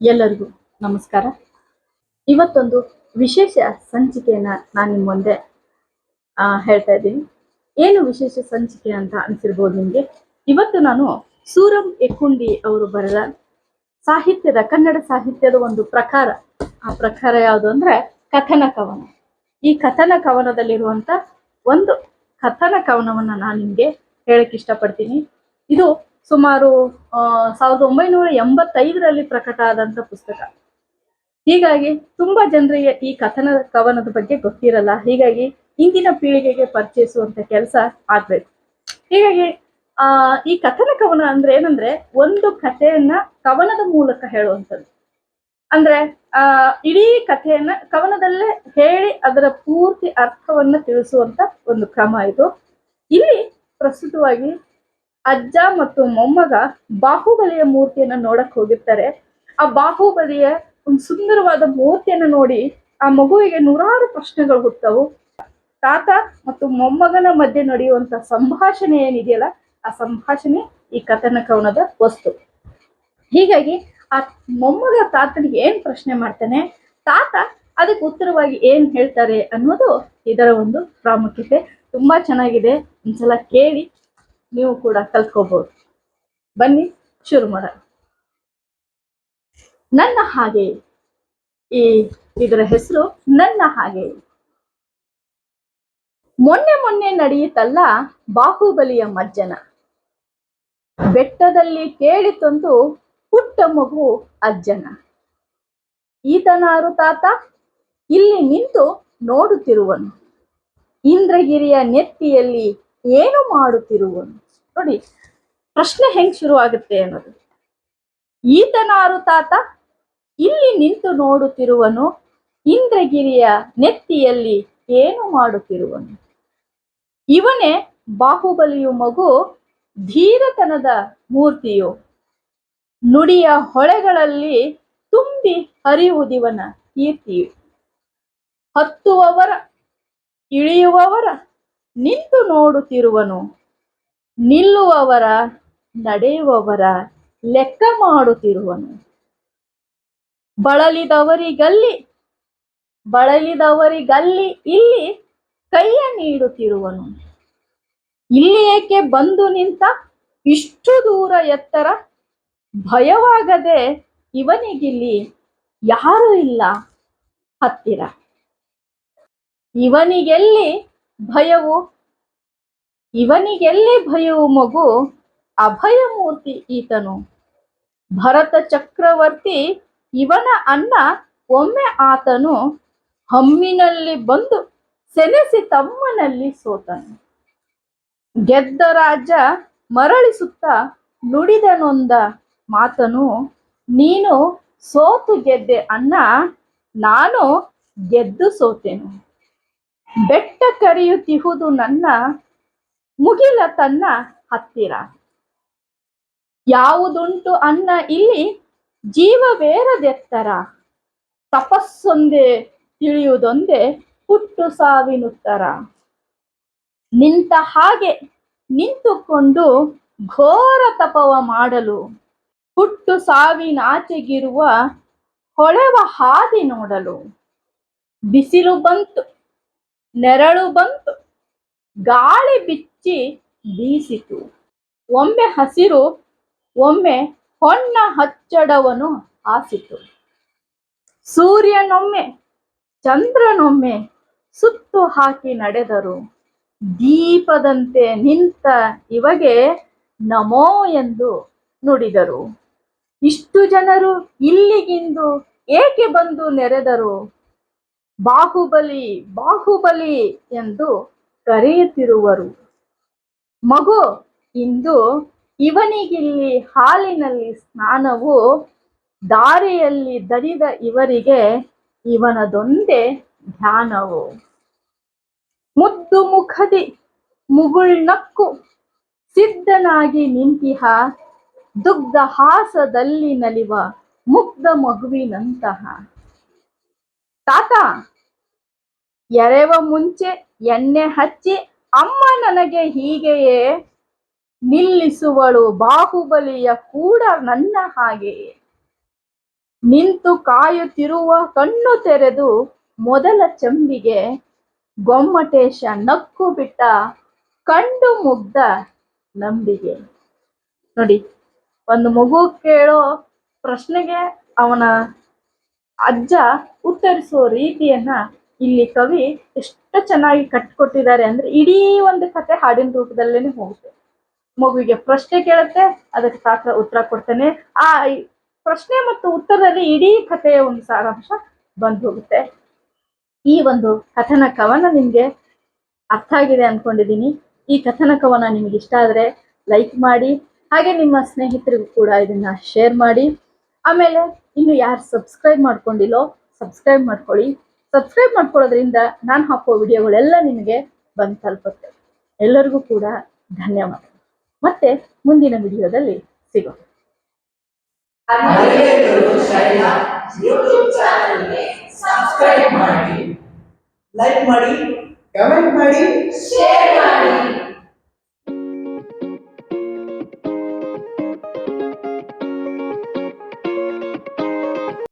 ಎಲ್ಲರಿಗೂ ನಮಸ್ಕಾರ. ಇವತ್ತೊಂದು ವಿಶೇಷ ಸಂಚಿಕೆಯನ್ನ ನಾನು ನಿಮ್ಮ ಮುಂದೆ ಹೇಳ್ತಾ ಇದ್ದೀನಿ. ಏನು ವಿಶೇಷ ಸಂಚಿಕೆ ಅಂತ ಅನ್ಸಿರ್ಬೋದು ನಿಮಗೆ? ಇವತ್ತು ನಾನು ಸೂರಂ ಎಕ್ಕುಂಡಿ ಅವರು ಬರೆದ ಸಾಹಿತ್ಯದ, ಕನ್ನಡ ಸಾಹಿತ್ಯದ ಒಂದು ಪ್ರಕಾರ. ಆ ಪ್ರಕಾರ ಯಾವುದು ಅಂದ್ರೆ ಕಥನ ಕವನ. ಈ ಕಥನ ಕವನದಲ್ಲಿರುವಂತ ಒಂದು ಕಥನ ಕವನವನ್ನ ನಾನು ನಿಮ್ಗೆ ಹೇಳಕ್ ಇಷ್ಟಪಡ್ತೀನಿ. ಇದು ಸುಮಾರು ಸಾವಿರದ ಒಂಬೈನೂರ ಎಂಬತ್ತೈದರಲ್ಲಿ ಪ್ರಕಟ ಆದಂಥ ಪುಸ್ತಕ. ಹೀಗಾಗಿ ತುಂಬಾ ಜನರಿಗೆ ಈ ಕಥನ, ಕವನದ ಬಗ್ಗೆ ಗೊತ್ತಿರಲ್ಲ. ಹೀಗಾಗಿ ಇಂದಿನ ಪೀಳಿಗೆಗೆ ಪರಿಚಯಿಸುವಂಥ ಕೆಲಸ ಆಗಬೇಕು. ಹೀಗಾಗಿ ಈ ಕಥನ ಕವನ ಅಂದ್ರೆ ಏನಂದ್ರೆ ಒಂದು ಕಥೆಯನ್ನ ಕವನದ ಮೂಲಕ ಹೇಳುವಂಥದ್ದು. ಅಂದ್ರೆ, ಆ, ಇಡೀ ಕಥೆಯನ್ನ ಕವನದಲ್ಲೇ ಹೇಳಿ ಅದರ ಪೂರ್ತಿ ಅರ್ಥವನ್ನ ತಿಳಿಸುವಂತ ಒಂದು ಕ್ರಮ ಇದು. ಇಲ್ಲಿ ಪ್ರಸ್ತುತವಾಗಿ ಅಜ್ಜ ಮತ್ತು ಮೊಮ್ಮಗ ಬಾಹುಬಲಿಯ ಮೂರ್ತಿಯನ್ನ ನೋಡಕ್ ಹೋಗಿರ್ತಾರೆ. ಆ ಬಾಹುಬಲಿಯ ಒಂದು ಸುಂದರವಾದ ಮೂರ್ತಿಯನ್ನ ನೋಡಿ ಆ ಮಗುವಿಗೆ ನೂರಾರು ಪ್ರಶ್ನೆಗಳು ಹುಟ್ಟವು ತಾತ ಮತ್ತು ಮೊಮ್ಮಗನ ಮಧ್ಯೆ ನಡೆಯುವಂತ ಸಂಭಾಷಣೆ ಏನಿದೆಯಲ್ಲ, ಆ ಸಂಭಾಷಣೆ ಈ ಕಥನ ಕವನದ ವಸ್ತು. ಹೀಗಾಗಿ ಆ ಮೊಮ್ಮಗ ತಾತನಿಗೆ ಏನ್ ಪ್ರಶ್ನೆ ಮಾಡ್ತಾನೆ? ತಾತ ಅದಕ್ಕೆ ಉತ್ತರವಾಗಿ ಏನ್ ಹೇಳ್ತಾರೆ ಅನ್ನೋದು ಇದರ ಒಂದು ಪ್ರಾಮುಖ್ಯತೆ. ತುಂಬಾ ಚೆನ್ನಾಗಿದೆ. ಒಂದ್ಸಲ ಕೇಳಿ ನೀವು ಕೂಡ ಕಲ್ತ್ಕೋಬಹುದು ಬನ್ನಿ, ಶುರು ಮಾಡೋಣ. ನನ್ನ ಹಾಗೆ ಈ ಇದರ ಹೆಸರು ನನ್ನ ಹಾಗೆ. ಮೊನ್ನೆ ಮೊನ್ನೆ ನಡೆಯಿತಲ್ಲ ಬಾಹುಬಲಿಯ ಮಜ್ಜನ. ಬೆಟ್ಟದಲ್ಲಿ ಕೇಳಿತಂದು ಪುಟ್ಟ ಮಗು ಅಜ್ಜನ. ಈತನಾರು ತಾತ, ಇಲ್ಲಿ ನಿಂತು ನೋಡುತ್ತಿರುವನು. ಇಂದ್ರಗಿರಿಯ ನೆತ್ತಿಯಲ್ಲಿ ಏನು ಮಾಡುತ್ತಿರುವನು? ನೋಡಿ, ಪ್ರಶ್ನೆ ಹೆಂಗ್ ಶುರು ಆಗುತ್ತೆ ಅನ್ನೋದು. ಈತನಾರು ತಾತ, ಇಲ್ಲಿ ನಿಂತು ನೋಡುತ್ತಿರುವನು, ಇಂದ್ರಗಿರಿಯ ನೆತ್ತಿಯಲ್ಲಿ ಏನು ಮಾಡುತ್ತಿರುವನು? ಇವನೇ ಬಾಹುಬಲಿಯು ಮಗು, ಧೀರತನದ ಮೂರ್ತಿಯು. ನುಡಿಯ ಹೊಳೆಗಳಲ್ಲಿ ತುಂಬಿ ಹರಿಯುವುದಿವನ ಕೀರ್ತಿಯು. ಹತ್ತುವವರ, ಇಳಿಯುವವರ ನಿಂತು ನೋಡುತ್ತಿರುವನು, ನಿಲ್ಲುವವರ, ನಡೆಯುವವರ ಲೆಕ್ಕ ಮಾಡುತ್ತಿರುವನು. ಬಳಲಿದವರಿಗಲ್ಲಿ ಬಳಲಿದವರಿಗಲ್ಲಿ ಇಲ್ಲಿ ಕೈಯ ನೀಡುತ್ತಿರುವನು. ಇಲ್ಲಿ ಏಕೆ ಬಂದು ನಿಂತ? ಇಷ್ಟು ದೂರ ಎತ್ತರ? ಭಯವಾಗದೆ ಇವನಿಗಿಲ್ಲಿ ಯಾರು ಇಲ್ಲ ಹತ್ತಿರ. ಇವನಿಗೆಲ್ಲಿ ಭಯವು ಇವನಿಗೆಲ್ಲಿ ಭಯವು ಮಗು? ಅಭಯ ಮೂರ್ತಿ ಈತನು. ಭರತ ಚಕ್ರವರ್ತಿ ಇವನ ಅನ್ನ ಒಮ್ಮೆ ಆತನು ಹಮ್ಮಿನಲ್ಲಿ ಬಂದು ಸೆನೆಸಿ ತಮ್ಮನಲ್ಲಿ ಸೋತನು. ಗೆದ್ದ ರಾಜ ಮರಳಿಸುತ್ತ ನುಡಿದನೊಂದ ಮಾತನು, ನೀನು ಸೋತು ಗೆದ್ದೆ ಅನ್ನ ನಾನು ಗೆದ್ದು ಸೋತೆನು. ಬೆಟ್ಟ ಕರೆಯುತ್ತಿಹುದು ನನ್ನ ಮುಗಿಲ ತನ್ನ ಹತ್ತಿರ. ಯಾವುದುಂಟು ಅನ್ನ ಇಲ್ಲಿ ಜೀವವೇರದೆತ್ತರ ತಪಸ್ಸೊಂದೇ ತಿಳಿಯುವುದೊಂದೇ ಹುಟ್ಟು ಸಾವಿನುತ್ತರ. ನಿಂತ ಹಾಗೆ ನಿಂತುಕೊಂಡು ಘೋರ ತಪವ ಮಾಡಲು ಹುಟ್ಟು ಸಾವಿನಾಚೆಗಿರುವ ಹೊಳೆವ ಹಾದಿ ನೋಡಲು. ಬಿಸಿಲು ಬಂತು. ನೆರಳು ಬಂತು. ಗಾಳಿ ಬಿಚ್ಚಿ ಬೀಸಿತು. ಒಮ್ಮೆ ಹಸಿರು, ಒಮ್ಮೆ ಹೊನ್ನ ಹಚ್ಚಡವನು ಹಾಸಿತು. ಸೂರ್ಯನೊಮ್ಮೆ, ಚಂದ್ರನೊಮ್ಮೆ ಸುತ್ತು ಹಾಕಿ ನಡೆದರು. ದೀಪದಂತೆ ನಿಂತ ಇವಗೆ ನಮೋ ಎಂದು ನುಡಿದರು. ಇಷ್ಟು ಜನರು ಇಲ್ಲಿಗಿಂದು ಏಕೆ ಬಂದು ನೆರೆದರು? ಬಾಹುಬಲಿ ಬಾಹುಬಲಿ ಎಂದು ಕರೆಯುತ್ತಿರುವರು. ಮಗು, ಇಂದು ಇವನಿಗಿಲ್ಲಿ ಹಾಲಿನಲ್ಲಿ ಸ್ನಾನವು ದಾರಿಯಲ್ಲಿ ದರಿದ ಇವರಿಗೆ ಇವನದೊಂದೇ ಧ್ಯಾನವು. ಮುದ್ದು ಮುಖದಿ ಮುಗುಳ್ನಕ್ಕು ಸಿದ್ಧನಾಗಿ ನಿಂತಿಹ, ದುಗ್ಧ ಹಾಸದಲ್ಲಿ ನಲಿವ ಮುಗ್ಧ ಮಗುವಿನಂತಹ. ತಾತ, ಎರೆವ ಮುಂಚೆ ಎಣ್ಣೆ ಹಚ್ಚಿ ಅಮ್ಮ ನನಗೆ ಹೀಗೆಯೇ ನಿಲ್ಲಿಸುವಳು, ಬಾಹುಬಲಿಯ ಕೂಡ ನನ್ನ ಹಾಗೆಯೇ. ನಿಂತು ಕಾಯುತ್ತಿರುವ ಕಣ್ಣು ತೆರೆದು ಮೊದಲ ಚಂಬಿಗೆ ಗೊಮ್ಮಟೇಶ ನಕ್ಕು ಬಿಟ್ಟ ಕಂಡು ಮುಗ್ಧ ನಂಬಿಗೆ. ನೋಡಿ, ಒಂದು ಮಗು ಕೇಳೋ ಪ್ರಶ್ನೆಗೆ ಅವನ ಅಜ್ಜ ಉತ್ತರಿಸುವ ರೀತಿಯನ್ನ ಇಲ್ಲಿ ಕವಿ ಎಷ್ಟು ಚೆನ್ನಾಗಿ ಕಟ್ಕೊಟ್ಟಿದ್ದಾರೆ ಅಂದ್ರೆ ಇಡೀ ಒಂದು ಕತೆ ಹಾಡಿನ ರೂಪದಲ್ಲೇನೆ ಹೋಗುತ್ತೆ. ಮಗುವಿಗೆ ಪ್ರಶ್ನೆ ಕೇಳುತ್ತೆ, ಅದಕ್ಕೆ ತಾತ ಉತ್ತರ ಕೊಡ್ತಾನೆ. ಆ ಪ್ರಶ್ನೆ ಮತ್ತು ಉತ್ತರದಲ್ಲಿ ಇಡೀ ಕಥೆಯ ಒಂದು ಸಾರಾಂಶ ಬಂದು ಹೋಗುತ್ತೆ. ಈ ಒಂದು ಕಥನ ಕವನ ನಿಮ್ಗೆ ಅರ್ಥ ಆಗಿದೆ ಅನ್ಕೊಂಡಿದ್ದೀನಿ ಈ ಕಥನ ಕವನ ನಿಮ್ಗೆ ಇಷ್ಟ ಆದ್ರೆ ಲೈಕ್ ಮಾಡಿ, ಹಾಗೆ ನಿಮ್ಮ ಸ್ನೇಹಿತರಿಗೂ ಕೂಡ ಇದನ್ನ ಶೇರ್ ಮಾಡಿ. ಆಮೇಲೆ ಇನ್ನು ಯಾರು ಸಬ್ಸ್ಕ್ರೈಬ್ ಮಾಡ್ಕೊಂಡಿಲ್ಲೋ ಸಬ್ಸ್ಕ್ರೈಬ್ ಮಾಡ್ಕೊಳ್ಳಿ. ಸಬ್ಸ್ಕ್ರೈಬ್ ಮಾಡ್ಕೊಳ್ಳೋದ್ರಿಂದ ನಾನು ಹಾಕೋ ವಿಡಿಯೋಗಳೆಲ್ಲ ನಿಮಗೆ ಬಂದು ತಲುಪುತ್ತೆ. ಎಲ್ಲರಿಗೂ ಕೂಡ ಧನ್ಯವಾದ. ಮತ್ತೆ ಮುಂದಿನ ವಿಡಿಯೋದಲ್ಲಿ ಸಿಗೋಣ. ಲೈಕ್ ಮಾಡಿ. ಕಮೆಂಟ್ ಮಾಡಿ ಶೇರ್ ಮಾಡಿ.